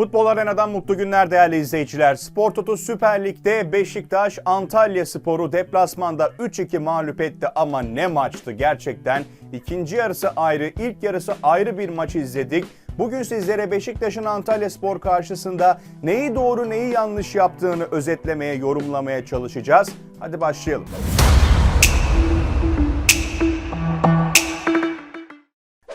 Futbol Arena'dan mutlu günler değerli izleyiciler. Spor Toto Süper Lig'de Beşiktaş Antalya Sporu deplasmanda 3-2 mağlup etti ama ne maçtı gerçekten. İkinci yarısı ayrı, ilk yarısı ayrı bir maç izledik. Bugün sizlere Beşiktaş'ın Antalya Spor karşısında neyi doğru neyi yanlış yaptığını özetlemeye, yorumlamaya çalışacağız. Hadi başlayalım.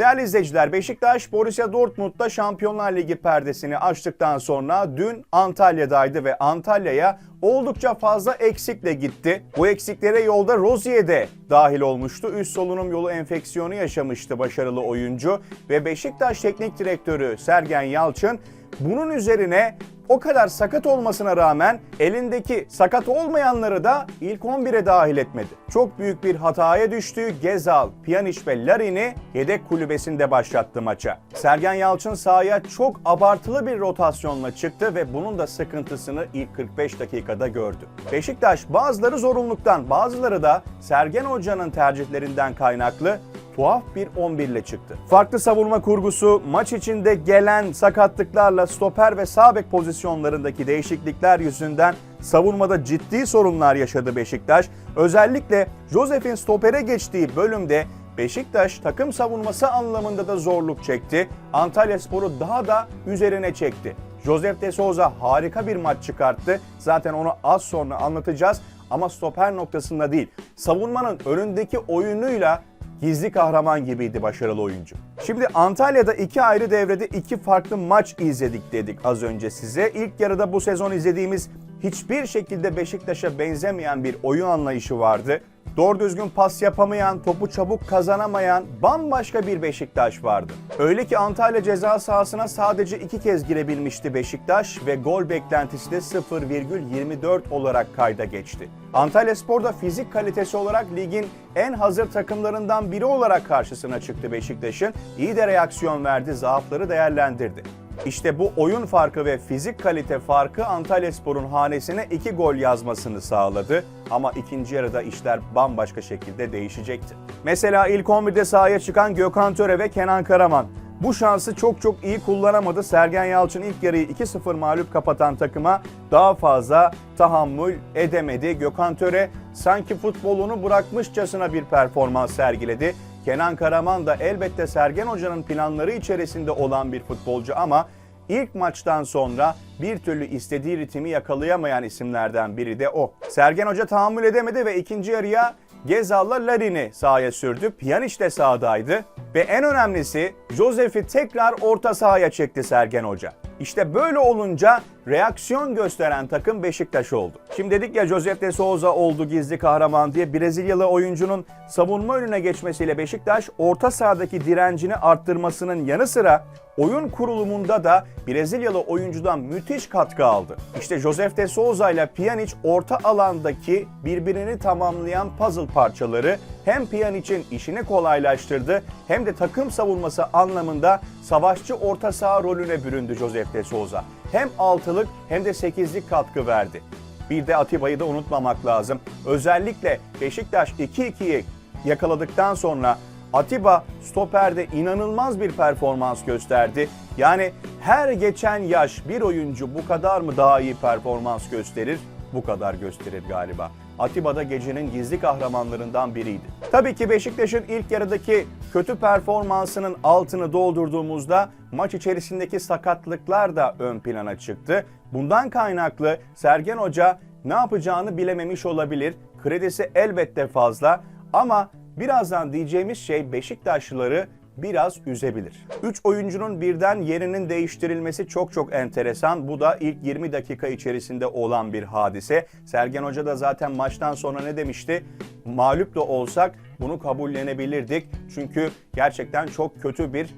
Değerli izleyiciler, Beşiktaş Borussia Dortmund'da Şampiyonlar Ligi perdesini açtıktan sonra dün Antalya'daydı ve Antalya'ya oldukça fazla eksikle gitti. Bu eksiklere yolda Rozier de dahil olmuştu. Üst solunum yolu enfeksiyonu yaşamıştı başarılı oyuncu ve Beşiktaş Teknik Direktörü Sergen Yalçın bunun üzerine o kadar sakat olmasına rağmen elindeki sakat olmayanları da ilk 11'e dahil etmedi. Çok büyük bir hataya düştü. Gezal, Pjanic ve Larin'i yedek kulübesinde başlattı maça. Sergen Yalçın sahaya çok abartılı bir rotasyonla çıktı ve bunun da sıkıntısını ilk 45 dakikada gördü. Beşiktaş bazıları zorunluluktan, bazıları da Sergen Hoca'nın tercihlerinden kaynaklı tuhaf bir 11 ile çıktı. Farklı savunma kurgusu, maç içinde gelen sakatlıklarla stoper ve sağ bek pozisyonlarındaki değişiklikler yüzünden savunmada ciddi sorunlar yaşadı Beşiktaş. Özellikle Josef'in stopere geçtiği bölümde Beşiktaş takım savunması anlamında da zorluk çekti. Antalya Sporu daha da üzerine çekti. Josef de Souza harika bir maç çıkarttı. Zaten onu az sonra anlatacağız ama stoper noktasında değil. Savunmanın önündeki oyunuyla gizli kahraman gibiydi başarılı oyuncu. Şimdi Antalya'da iki ayrı devrede iki farklı maç izledik dedik az önce size. İlk yarıda bu sezon izlediğimiz hiçbir şekilde Beşiktaş'a benzemeyen bir oyun anlayışı vardı. Doğru düzgün pas yapamayan, topu çabuk kazanamayan bambaşka bir Beşiktaş vardı. Öyle ki Antalya ceza sahasına sadece iki kez girebilmişti Beşiktaş ve gol beklentisi de 0,24 olarak kayda geçti. Antalya Spor'da fizik kalitesi olarak ligin en hazır takımlarından biri olarak karşısına çıktı Beşiktaş'ın. İyi de reaksiyon verdi, zaafları değerlendirdi. İşte bu oyun farkı ve fizik kalite farkı Antalya Spor'un hanesine iki gol yazmasını sağladı. Ama ikinci yarıda işler bambaşka şekilde değişecekti. Mesela ilk 11'de sahaya çıkan Gökhan Töre ve Kenan Karaman. Bu şansı çok çok iyi kullanamadı. Sergen Yalçın ilk yarıyı 2-0 mağlup kapatan takıma daha fazla tahammül edemedi. Gökhan Töre sanki futbolunu bırakmışçasına bir performans sergiledi. Kenan Karaman da elbette Sergen Hoca'nın planları içerisinde olan bir futbolcu ama ilk maçtan sonra bir türlü istediği ritmi yakalayamayan isimlerden biri de o. Sergen Hoca tahammül edemedi ve ikinci yarıya Gezal'la Larin'i sahaya sürdü. Pjanic de sahadaydı ve en önemlisi Josef'i tekrar orta sahaya çekti Sergen Hoca. İşte böyle olunca reaksiyon gösteren takım Beşiktaş oldu. Şimdi dedik ya Josef de Souza oldu gizli kahraman diye Brezilyalı oyuncunun savunma önüne geçmesiyle Beşiktaş orta sahadaki direncini arttırmasının yanı sıra oyun kurulumunda da Brezilyalı oyuncudan müthiş katkı aldı. İşte Josef de Souza ile Pjanic orta alandaki birbirini tamamlayan puzzle parçaları hem Pjanic'in işini kolaylaştırdı hem de takım savunması anlamında savaşçı orta saha rolüne büründü Josef de Souza. Hem altılık hem de sekizlik katkı verdi. Bir de Atiba'yı da unutmamak lazım. Özellikle Beşiktaş 2-2'yi yakaladıktan sonra Atiba stoperde inanılmaz bir performans gösterdi. Yani her geçen yaş bir oyuncu bu kadar mı daha iyi performans gösterir? Bu kadar gösterir galiba. Atiba da gecenin gizli kahramanlarından biriydi. Tabii ki Beşiktaş'ın ilk yarıdaki kötü performansının altını doldurduğumuzda maç içerisindeki sakatlıklar da ön plana çıktı. Bundan kaynaklı Sergen Hoca ne yapacağını bilememiş olabilir. Kredisi elbette fazla ama birazdan diyeceğimiz şey Beşiktaşlıları biraz üzebilir. 3 oyuncunun birden yerinin değiştirilmesi çok çok enteresan. Bu da ilk 20 dakika içerisinde olan bir hadise. Sergen Hoca da zaten maçtan sonra ne demişti? Mağlup da olsak bunu kabullenebilirdik. Çünkü gerçekten çok kötü bir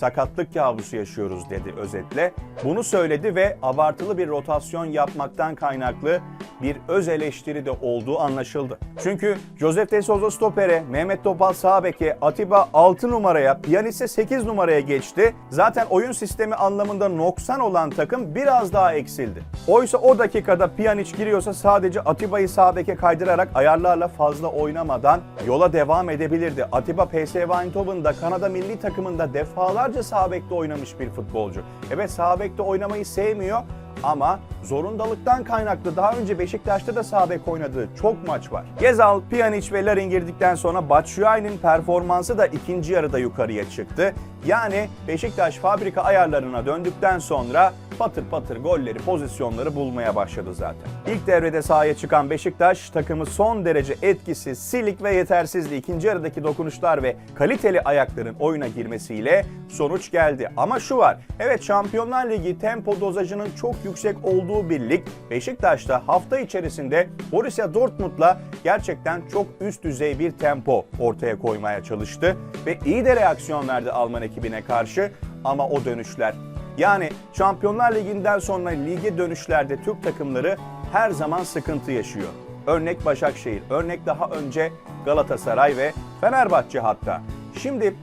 sakatlık kabusu yaşıyoruz dedi özetle. Bunu söyledi ve abartılı bir rotasyon yapmaktan kaynaklı bir öz eleştiri de olduğu anlaşıldı. Çünkü Josef de Souza stopere, Mehmet Topal sağ beke, Atiba 6 numaraya, Pjanic 8 numaraya geçti. Zaten oyun sistemi anlamında noksan olan takım biraz daha eksildi. Oysa o dakikada Pjanic giriyorsa sadece Atiba'yı sağ beke kaydırarak ayarlarla fazla oynamadan yola devam edebilirdi. Atiba PSV Eindhoven'da Kanada milli takımında defalarca yıllarca sağ bekte oynamış bir futbolcu. Evet sağ bekte oynamayı sevmiyor ama zorundalıktan kaynaklı daha önce Beşiktaş'ta da sağ bek oynadığı çok maç var. Gezal, Pjanic ve Larin girdikten sonra Batshuayi'nin performansı da ikinci yarıda yukarıya çıktı. Yani Beşiktaş fabrika ayarlarına döndükten sonra patır patır golleri, pozisyonları bulmaya başladı zaten. İlk devrede sahaya çıkan Beşiktaş takımı son derece etkisiz, silik ve yetersizdi. İkinci yarıdaki dokunuşlar ve kaliteli ayakların oyuna girmesiyle sonuç geldi. Ama şu var, evet Şampiyonlar Ligi tempo dozajının çok yüksek olduğu bir lig. Beşiktaş da hafta içerisinde Borussia Dortmund'la gerçekten çok üst düzey bir tempo ortaya koymaya çalıştı. Ve iyi de reaksiyon verdi Alman ekibine karşı ama o dönüşler yani Şampiyonlar Ligi'nden sonra lige dönüşlerde Türk takımları her zaman sıkıntı yaşıyor. Örnek Başakşehir, örnek daha önce Galatasaray ve Fenerbahçe hatta. Şimdi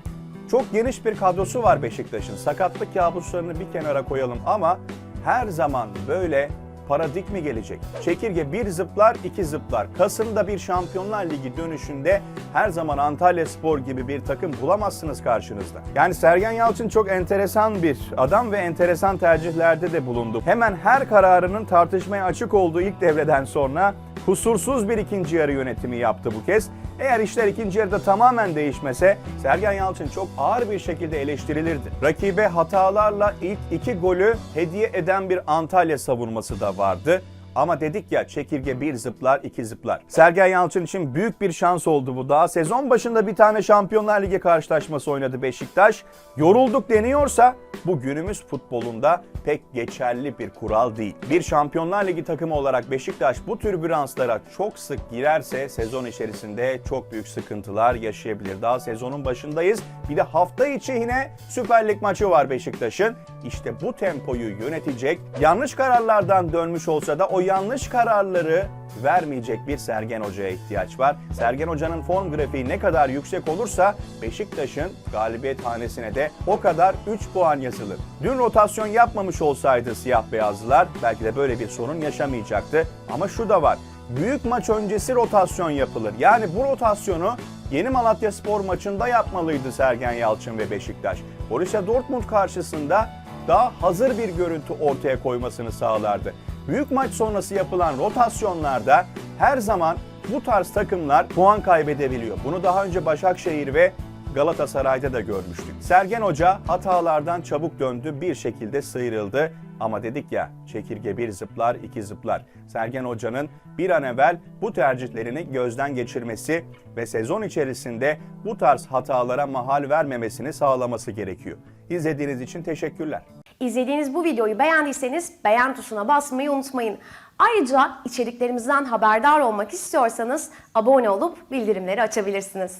çok geniş bir kadrosu var Beşiktaş'ın. Sakatlık kabuslarını bir kenara koyalım ama her zaman böyle paradik mi gelecek? Çekirge bir zıplar, iki zıplar. Kasım'da bir Şampiyonlar Ligi dönüşünde her zaman Antalya Spor gibi bir takım bulamazsınız karşınızda. Yani Sergen Yalçın çok enteresan bir adam ve enteresan tercihlerde de bulundu. Hemen her kararının tartışmaya açık olduğu ilk devreden sonra kusursuz bir ikinci yarı yönetimi yaptı bu kez. Eğer işler ikinci yarıda tamamen değişmese Sergen Yalçın çok ağır bir şekilde eleştirilirdi. Rakibe hatalarla ilk iki golü hediye eden bir Antalya savunması da vardı. Ama dedik ya çekirge bir zıplar iki zıplar. Sergen Yalçın için büyük bir şans oldu bu daha. Sezon başında bir tane Şampiyonlar Ligi karşılaşması oynadı Beşiktaş. Yorulduk deniyorsa bu günümüz futbolunda pek geçerli bir kural değil. Bir Şampiyonlar Ligi takımı olarak Beşiktaş bu türbülanslara çok sık girerse sezon içerisinde çok büyük sıkıntılar yaşayabilir. Daha sezonun başındayız. Bir de hafta içi yine Süper Lig maçı var Beşiktaş'ın. İşte bu tempoyu yönetecek, yanlış kararlardan dönmüş olsa da o yanlış kararları vermeyecek bir Sergen Hoca'ya ihtiyaç var. Sergen Hoca'nın form grafiği ne kadar yüksek olursa Beşiktaş'ın galibiyet hanesine de o kadar 3 puan yazılır. Dün rotasyon yapmamış olsaydı siyah beyazlılar belki de böyle bir sorun yaşamayacaktı. Ama şu da var. Büyük maç öncesi rotasyon yapılır. Yani bu rotasyonu Yeni Malatya Spor maçında yapmalıydı Sergen Yalçın ve Beşiktaş. Borussia Dortmund karşısında daha hazır bir görüntü ortaya koymasını sağlardı. Büyük maç sonrası yapılan rotasyonlarda her zaman bu tarz takımlar puan kaybedebiliyor. Bunu daha önce Başakşehir ve Galatasaray'da da görmüştük. Sergen Hoca hatalardan çabuk döndü, bir şekilde sıyrıldı. Ama dedik ya çekirge bir zıplar iki zıplar. Sergen Hoca'nın bir an evvel bu tercihlerini gözden geçirmesi ve sezon içerisinde bu tarz hatalara mahal vermemesini sağlaması gerekiyor. İzlediğiniz için teşekkürler. İzlediğiniz bu videoyu beğendiyseniz beğen tuşuna basmayı unutmayın. Ayrıca içeriklerimizden haberdar olmak istiyorsanız abone olup bildirimleri açabilirsiniz.